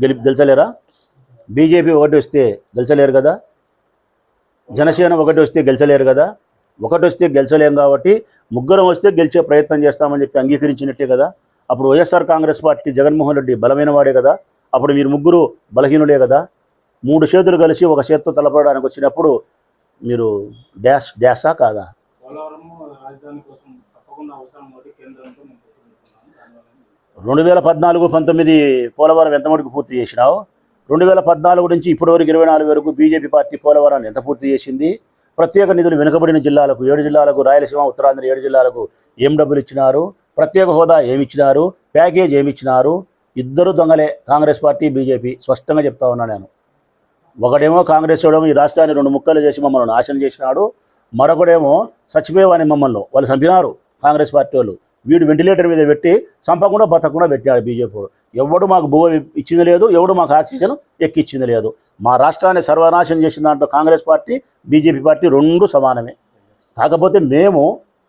గెలి గెలిచలేరా? BJP ఒకటి వస్తే గెలిచలేరు కదా? జనసేన ఒకటి వస్తే గెలిచలేరు కదా? ఒకటి వస్తే గెలిచలేం కాబట్టి ముగ్గురం వస్తే గెలిచే ప్రయత్నం చేస్తామని చెప్పి అంగీకరించినట్టే కదా? అప్పుడు వైఎస్ఆర్ కాంగ్రెస్ పార్టీ జగన్మోహన్ రెడ్డి బలమైన వాడే కదా? అప్పుడు మీరు ముగ్గురు బలహీనుడే కదా? మూడు చేతులు కలిసి ఒక చేత్తో తలపడడానికి వచ్చినప్పుడు మీరు డ్యాష్ డ్యాషా కాదా? రెండు వేల పద్నాలుగు పంతొమ్మిది పోలవరం ఎంత మటుకు పూర్తి చేసినావు? రెండు వేల పద్నాలుగు నుంచి ఇప్పటి వరకు ఇరవై నాలుగు వరకు బీజేపీ పార్టీ పోలవరాన్ని ఎంత పూర్తి చేసింది? ప్రత్యేక నిధులు వెనుకబడిన జిల్లాలకు ఏడు జిల్లాలకు రాయలసీమ ఉత్తరాంధ్ర ఏడు జిల్లాలకు ఏం డబ్బులు ఇచ్చినారు? ప్రత్యేక హోదా ఏమిచ్చినారు ప్యాకేజ్ ఏమి ఇచ్చినారు? ఇద్దరు దొంగలే కాంగ్రెస్ పార్టీ బీజేపీ. స్పష్టంగా చెప్తా ఉన్నా నేను. ఒకడేమో కాంగ్రెస్ వాడేమో ఈ రాష్ట్రాన్ని రెండు ముక్కలు చేసి మమ్మల్ని నాశనం చేసినాడు. మరొకడేమో చచ్చిపోయేవాని మమ్మల్ని వాళ్ళు చంపినారు కాంగ్రెస్ పార్టీ వాళ్ళు. వీడు వెంటిలేటర్ మీద పెట్టి చంపకుండా బతకుండా పెట్టాడు బీజేపీ ఎవడు మాకు భూ ఇచ్చింది లేదు ఎవడు మాకు ఆక్సిజన్ ఎక్కిచ్చింది లేదు. మా రాష్ట్రాన్ని సర్వనాశనం చేసిన దాంట్లో కాంగ్రెస్ పార్టీ బీజేపీ పార్టీ రెండు సమానమే. కాకపోతే మేము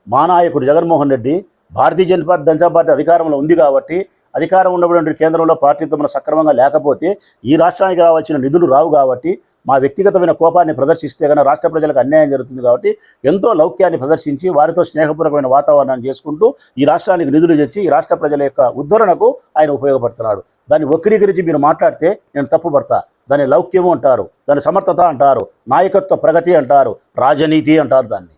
మా నాయకుడు జగన్మోహన్ రెడ్డి భారతీయ జనతా జనతా పార్టీ అధికారంలో ఉంది కాబట్టి అధికారం ఉన్నటువంటి కేంద్రంలో పార్టీతో మనం సక్రమంగా లేకపోతే ఈ రాష్ట్రానికి రావాల్సిన నిధులు రావు కాబట్టి మా వ్యక్తిగతమైన కోపాన్ని ప్రదర్శిస్తే కనుక రాష్ట్ర ప్రజలకు అన్యాయం జరుగుతుంది కాబట్టి ఎంతో లౌక్యాన్ని ప్రదర్శించి వారితో స్నేహపూర్వకమైన వాతావరణాన్ని చేసుకుంటూ ఈ రాష్ట్రానికి నిధులు తెచ్చి ఈ రాష్ట్ర ప్రజల యొక్క ఉద్ధరణకు ఆయన ఉపయోగపడుతున్నాడు. దాన్ని వక్రీకరించి మీరు మాట్లాడితే నేను తప్పుపడతా. దాన్ని లౌక్యము అంటారు దాని సమర్థత అంటారు నాయకత్వ ప్రగతి అంటారు రాజనీతి అంటారు దాన్ని.